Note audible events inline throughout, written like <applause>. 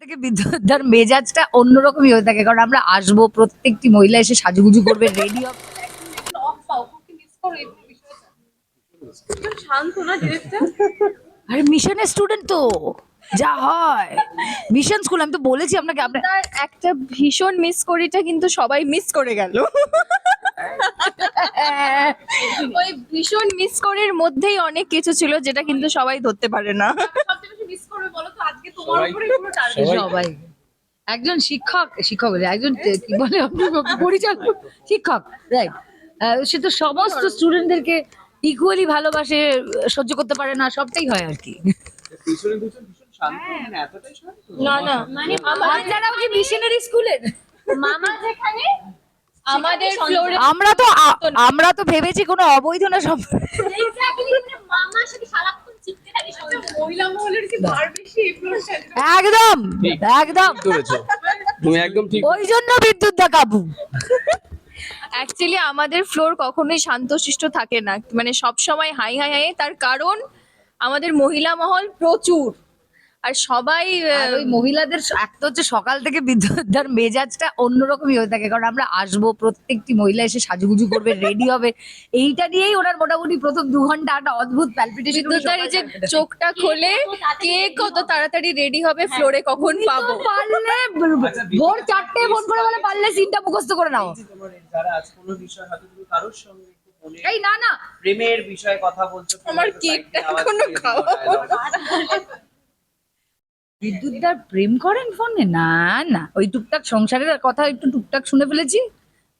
থেকে বিদ্যুৎদার মেজাজটা অন্যরকমই হয়ে থাকে, কারণ আমরা আসব, প্রত্যেকটি মহিলা এসে সাজুগুজু করবে রেডি আরে মিশনের স্টুডেন্ট তো, যা হয়। মিশন স্কুল আমি তো বলেছি আপনাকে, আপনার একটা ভীষণ মিস করিটা কিন্তু সবাই মিস করে গেল। <laughs> ওই ভীষণ মিস করির মধ্যেই অনেক কিছু ছিল যেটা কিন্তু সবাই ধরতে পারে না। মিস করবে বলো তো আজকে তোমার উপরেই পুরো সবাই একজন শিক্ষক শিক্ষক বলে একজন কি বলে পরিচালক শিক্ষক রাইট সে তো সমস্ত স্টুডেন্টদেরকে ইকুয়ালি ভালোবাসে সহ্য করতে পারে না সবটাই হয় আর কি। এতটাই শান্ত। না না। মানে আপনারাও কি মিশনারি স্কুলের মামা যেখানে আমাদের ফ্লোরে আমরা তো আমরা তো ভেবেছি কোনো অবৈধ না সব মানে ইনফ্লুয়েন্স একদম একদম। তুমি একদম ঠিক ওই জন্য বিদ্যুৎ দা কাবু। অ্যাকচুয়ালি আমাদের ফ্লোর কখনোই শান্তশিষ্ট থাকে না। মানে সব সময় হাই হাই হাই তার কারণ আমাদের মহিলা মহল প্রচুর। আর সবাই ওই মহিলাদের এক তো হচ্ছে সকাল থেকে বিদ্যুৎদার মেজাজটা অন্যরকমই হয়ে থাকে কারণ আমরা আসব প্রত্যেকটি মহিলা এসে সাজুগুজু করবে রেডি হবে। এইটা নিয়েই ওনার মোটামুটি প্রথম দু ঘণ্টা একটা অদ্ভুত প্যালপিটেশন বিদ্যুৎদার যে চোখটা খোলে কে কত তাড়াতাড়ি রেডি হবে ফ্লোরে কখন পাবো? পারলে ভোর চারটে ফোন করে বলে পারলে সিনটা মুখস্থ করে নাও। এই যে তোমার এই যারা আছে কোনো বিষয় হয়তো তুমি কারোর সঙ্গে এই না না। প্রেমের বিষয়ে কথা বলছো আমার কেকটা এখনও খাওয়া। বিদ্যুৎদার প্রেম করেন ফোনে? না না। ওই টুকটাক সংসারের কথা একটু টুকটাক শুনে ফেলেছি।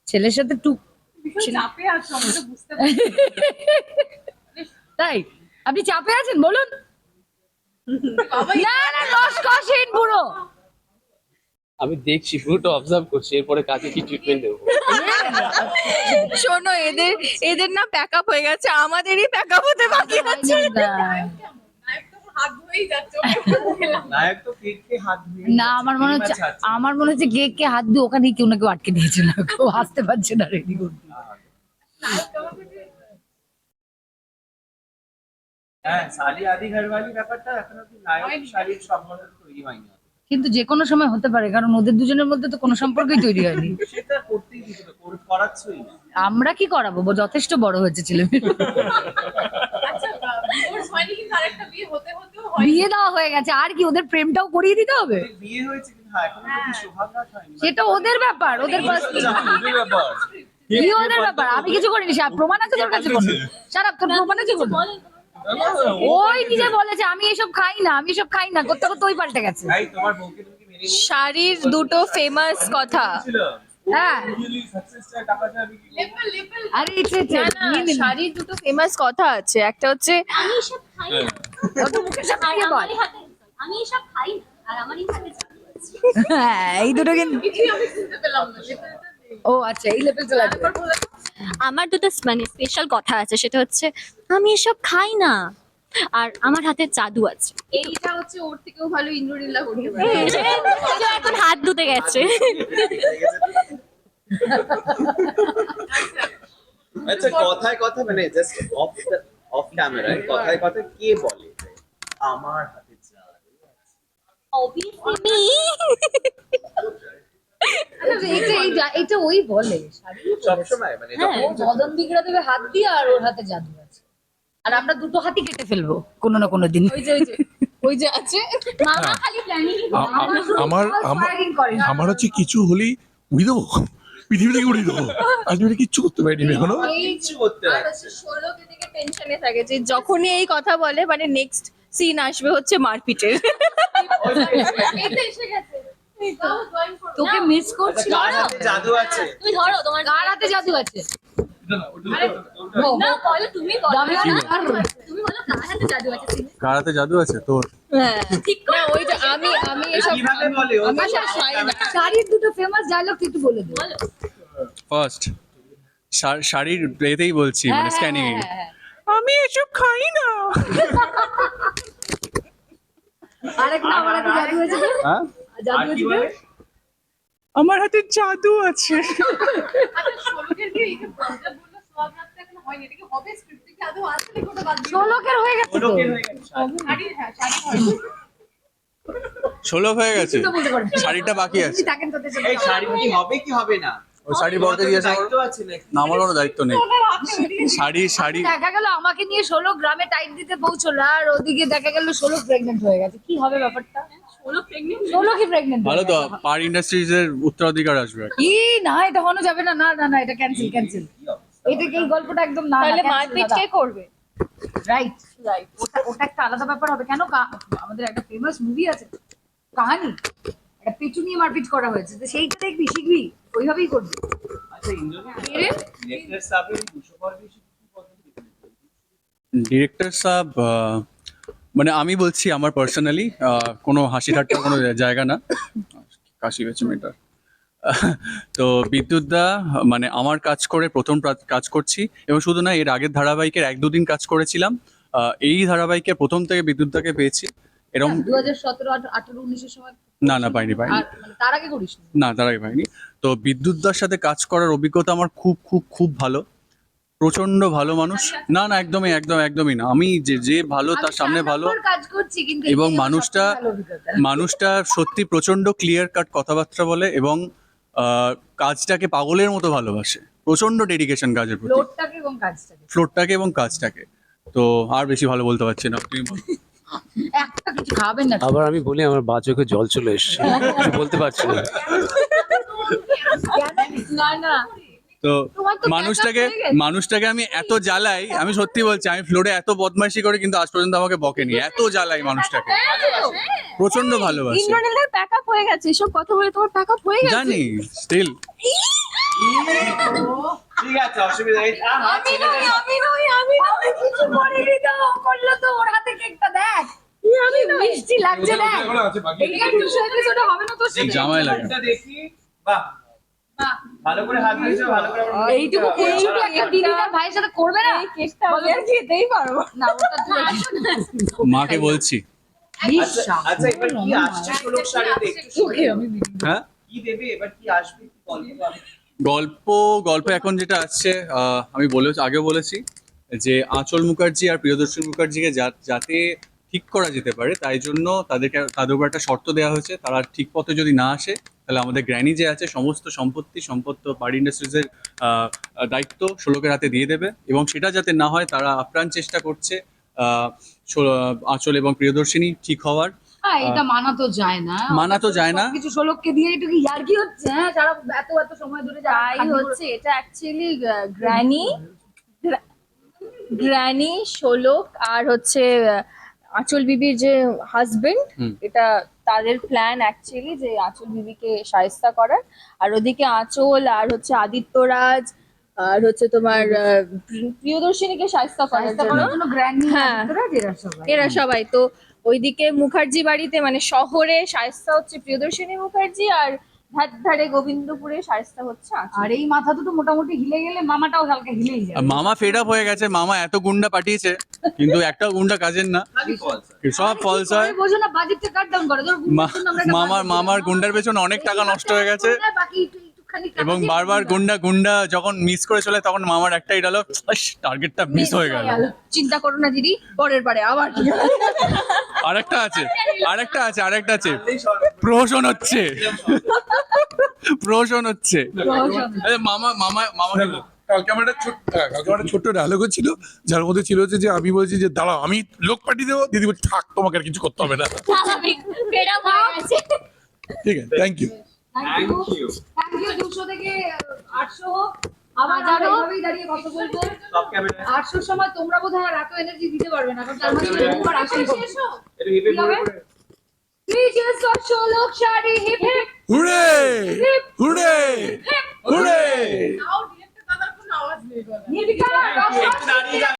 ছেলের সাথে টুক তাই? আপনি চাপে আছেন বলুন। না না রস কষেন পুরো আমি দেখছি পুরোটা অবজার্ভ করছি এরপরে কাকে কি ট্রিটমেন্ট দেবো। শোনো এদের এদের না প্যাক আপ হয়ে গেছে আমাদেরই প্যাক আপ হতে বাকি আছে। হাত ধরেই যাচ্ছে <laughs> নায়ক তো কেককে হাত দিয়ে না আমার মনে হচ্ছে আমার মনে হচ্ছে কে কে হাত দিয়ে ওখানে কেউ না কেউ আটকে দিয়েছিল কেউ আসতে পারছে না রেডি করতে। হ্যাঁ শালি আদি ঘরওয়ালি ব্যাপারটা এখনও কি নায়ক শালির সম্বন্ধ তৈরি হয়নি? কিন্তু যে কোনো সময় হতে পারে কারণ ওদের দুজনের মধ্যে তো কোনো সম্পর্কই তৈরি হয়নি। আমরা কি করাবো? যথেষ্ট বড় হয়েছে ছেলে <laughs> হয়নি কিন্তু আরেকটা বিয়ে হতে হতেও হয়। বিয়ে দেওয়া হয়ে গেছে। আর কি ওদের প্রেমটাও করিয়ে দিতে হবে? বিয়ে হয়েছে কিন্তু হ্যাঁ এখনও তো কি সৌভাগ্য হয়নি। সেটা ওদের ব্যাপার ওদের। বিয়ে <laughs> ওদের ব্যাপার। আমি কিছু করিনি প্রমাণ আছে তোর কাছে কোনো? সারা তোর প্রমাণ আছে কোনো? ওই নিজে বলেছে আমি এসব খাই না আমি এসব খাই না। করতে করতে ওই পাল্টে গেছে। ভাই তোমার বউকে তুমি কি নিয়েছিলে? শাড়ির দুটো ফেমাস কথা। হ্যাঁ। আরে ইচ্ছে দুটো ফেমাস কথা আছে। একটা হচ্ছে আমি এসব খাই না। অত মুখের সামনে আর গিয়ে বল। আমারই হাতে আমি এসব খাই না। আর আমারই হাতে হ্যাঁ এই দুটো কিন্তু কিছুই আমি শুনতে পেলাম না। লেভেলটা ও আচ্ছা এই লেভেল চলে আমার দুটো মানে স্পেশাল কথা আছে। সেটা হচ্ছে আমি এসব খাই না। আর আমার হাতে জাদু আছে। এইটা হচ্ছে ওর থেকেও ভালো ইন্দ্রনীলা করতে পারে। এখন হাত ধুতে গেছে। আচ্ছা কথায় কথা মানে জাস্ট অফ অফ ক্যামেরায় কথায় কথায় কে বলে? আমার হাতে জাদু আছে? অবভিয়াসলি এটা এটা- এটা ওই বলে সবসময় মানে হ্যাঁ। বিগড়া দেবে হাত দিয়ে আর ওর হাতে জাদু আছে। আর আমরা দুটো হাতি কেটে ফেলব কোনো না কোনো দিন। ওই যে ওই যে ওই যে আছে। মামা খালি প্ল্যানিং আ- আ- আমার হচ্ছে কিছু হলেই পৃথিবী থেকে উড়িয়ে দেবো। আজ আমি কিচ্ছু করতে পারিনি এখনও। কিচ্ছু করতে আর পারছে হচ্ছে ষোলো দিকে টেনশনে থাকে যে যখনই এই কথা বলে মানে নেক্সট সিন আসবে হচ্ছে মারপিটের। তোকে মিস করছি জাদু আছে। তুমি ধরো তোমার হাতে জাদু আছে। কারাতে জাদু আছে? তোর। হ্যাঁ। ঠিক না ওই যে আমি আমি এসব শাড়ির দুটো ফেমাস ডায়লগ বলে ফার্স্ট শাড়ির বলছি হ্যাঁ, মানে হ্যাঁ, স্ক্যানিং। আমি এসব খাই না। আরেকটা আমার জাদু আছে। হ্যাঁ? জাদু আছে আমার হাতে জাদু আছে। আচ্ছা ষোলো হয়ে গেছে। শাড়িটা বাকি আছে। যদি থাকেন তাদের জন্য এই শাড়ি কি হবে কি হবে না? ও শাড়ি বলতে দিয়েছে দায়িত্ব আছে নাকি? না আমার কোনো দায়িত্ব নেই। শাড়ি শাড়ি। দেখা গেল আমাকে নিয়ে ষোলো গ্রামে টাইট দিতে পৌঁছলো আর ওদিকে দেখা গেল ষোলো প্রেগনেন্ট হয়ে গেছে। কি হবে ব্যাপারটা? ষোলো প্রেগনেন্ট কি প্রেগনেন্ট ভালো তো পার ইন্ডাস্ট্রিজ এর উত্তরাধিকার আসবে কি। ই না এটা হনো যাবে না না না না এটা ক্যান্সেল ক্যান্সেল এটা গল্পটা একদম না তাহলে মারপিট কে করবে? রাইট রাইট ওটা ওটা একটা আলাদা ব্যাপার হবে। কেন কা- আমাদের একটা ফেমাস মুভি আছে কাহানি। একটা পেছু নিয়ে মারপিট করা হয়েছে। তো সেইটা দেখবি শিখবি ওইভাবেই করবি। আচ্ছা ডিরেক্টর পদ্ধতি ডিরেক্টর সাহেব মানে আমি বলছি আমার পার্সোনালি কোনো হাসি ঠাট্টার কোনো জায়গা না। কাশি হয়েছে মেয়েটার। তো বিদ্যুৎ দা মানে আমার কাজ করে প্রথম প্রা- কাজ করছি। এবং শুধু না এর আগের ধারাবাহিকের এক দুদিন কাজ করেছিলাম। আহ, এই ধারাবাহিকের প্রথম থেকে বিদ্যুৎ দাকে পেয়েছি। এরকম দু হাজার সতেরো আঠারো উনিশের সময় না না পাইনি পাইনি। মানে তার আগে করিস না তার আগে পাইনি। তো বিদ্যুৎ দার সাথে কাজ করার অভিজ্ঞতা আমার খুব খুব খুব ভালো। প্রচণ্ড ভালো মানুষ? না না একদমই একদম একদমই না। আমি যে যে ভালো তার সামনে ভালো। কাজ করছি কিন্তু এবং মানুষটা। মানুষটা সত্যি প্রচণ্ড ক্লিয়ার কাট কথাবার্তা বলে এবং কাজটাকে পাগলের মতো ভালোবাসে। প্রচণ্ড ডেডিকেশন কাজের প্রতি। ফ্লোরটাকে এবং কাজটাকে। ফ্লোরটাকে এবং কাজটাকে। তো আর বেশি ভালো বলতে পারছি না তুমি বলো। একটা কিছু খাবেন না আবার আমি বলি আমার বা চোখে জল চলে এসছে। বলতে পারছি না। না না। তো মানুষটাকে। মানুষটাকে আমি এত জ্বালাই আমি সত্যি বলছি আমি ফ্লোরে এত বদমাইশি করে কিন্তু আজ পর্যন্ত আমাকে বকেনি এত জ্বালাই মানুষটাকে। প্রচণ্ড ভালোবাসে। প্যাকআপ হয়ে গেছে এসব কথা বলে তোমার প্যাক আপ হয়ে গেছে? জানি স্টিল ঠিক আছে অসুবিধা নেই। আমি নই আমি নই আমি নই কিছু করিনি তো করল তো ওর হাতে কেকটা দেখ। আমি মিষ্টি লাগছে দেখ। এইটা দুশো এপিসোডে হবে না তোর সাথে? জামাই লাগে। দেখি বাহ। ভালো করে হাত দিয়েছ ভালো করে এইটুকু এইটুকু একটা দিদি ভাইয়ের সাথে করবে না? কেকটা আমি আর খেতেই পারব না। ওটা মাকে বলছি। আচ্ছা আচ্ছা এবার কি আসছে শাড়িতে হ্যাঁ? কি দেবে? এবার কি আসবে? গল্প গল্প গল্প এখন যেটা আসছে আহ, আমি বলে আগে বলেছি যে আঁচল মুখার্জি আর প্রিয়দর্শী মুখার্জিকে যা- যাতে ঠিক করা যেতে পারে তাই জন্য তাদেরকে তাদের উপর একটা শর্ত দেওয়া হয়েছে তারা ঠিক পথে যদি না আসে তাহলে আমাদের গ্র্যানি যে আছে সমস্ত সম্পত্তি সম্পত্ত পার্টি ইন্ডাস্ট্রিজের দায়িত্ব ষোলোকের হাতে দিয়ে দেবে এবং সেটা যাতে না হয় তারা আপ্রাণ চেষ্টা করছে আঁচল এবং প্রিয়দর্শিনী ঠিক হওয়ার। হ্যাঁ এটা মানা তো যায় না। মানা তো যায় না। কিছু ষোলককে দিয়ে একটু ইয়ার্কি হচ্ছে? হ্যাঁ যারা এত এত সময় ধরে হচ্ছে এটা অ্যাকচুয়ালি গ্র্যানি গ্র্যানি শোলক আর হচ্ছে আহ, আঁচল বিবির যে হাজবেন্ড এটা তাদের প্ল্যান অ্যাকচুয়ালি যে আঁচল বিবিকে সায়স্তা করার। আর ওদিকে আঁচল আর হচ্ছে আদিত্যরাজ আর হচ্ছে তোমার প্রিয়দর্শিনীকে সায়স্তা করার জন্য। গ্র্যান্ড হ্যাঁ। এরা সবাই। এরা সবাই। তো ওইদিকে মুখার্জি বাড়িতে মানে শহরে সায়স্তা হচ্ছে প্রিয়দর্শিনী মুখার্জি আর ধার ধারে গোবিন্দপুরে শায়েস্তা হচ্ছে আর এই মাথা দুটো মোটামুটি হিলে গেলে মামাটাও হালকা হিলেই যায় মামা ফেড আপ হয়ে গেছে মামা এত গুন্ডা পাঠিয়েছে কিন্তু একটা গুন্ডা কাজের না। সব ফলস হয়। বোঝো না বাজেটটা কাট ডাউন করে মামার মামার গুন্ডার পেছনে অনেক টাকা নষ্ট হয়ে গেছে। বাকি এবং বারবার গুন্ডা গুন্ডা যখন মিস করে চলে তখন মামার একটাই ডায়লগ টার্গেটটা মিস হয়ে গেল। চিন্তা করো না দিদি পরের বারে আবার। আরেকটা আছে আরেকটা আছে আরেকটা আছে। প্রহসন হচ্ছে। প্রহসন হচ্ছে। মামা মামা মামা কালকে আমার একটা ছোট্ট হ্যাঁ, কালকে আমার একটা ছোট্ট ডায়লগও ছিল যার মধ্যে ছিল হচ্ছে যে আমি বলছি যে দাঁড়াও আমি লোক পাঠিয়ে দেবো দিদি বলছি থাক তোমাকে আর কিছু করতে হবে না। হয়ে ঠিক আছে thank you thank you thank you 200 থেকে 800 হোক। আবার যারা এইভাবেই দাঁড়িয়ে কথা বলব আটশোর সময় তোমরা বোধহয় আর এত এনার্জি দিতে পারবে না কারণ তার মানে একবার আসেই হুড়ে হুড়ে হুড়ে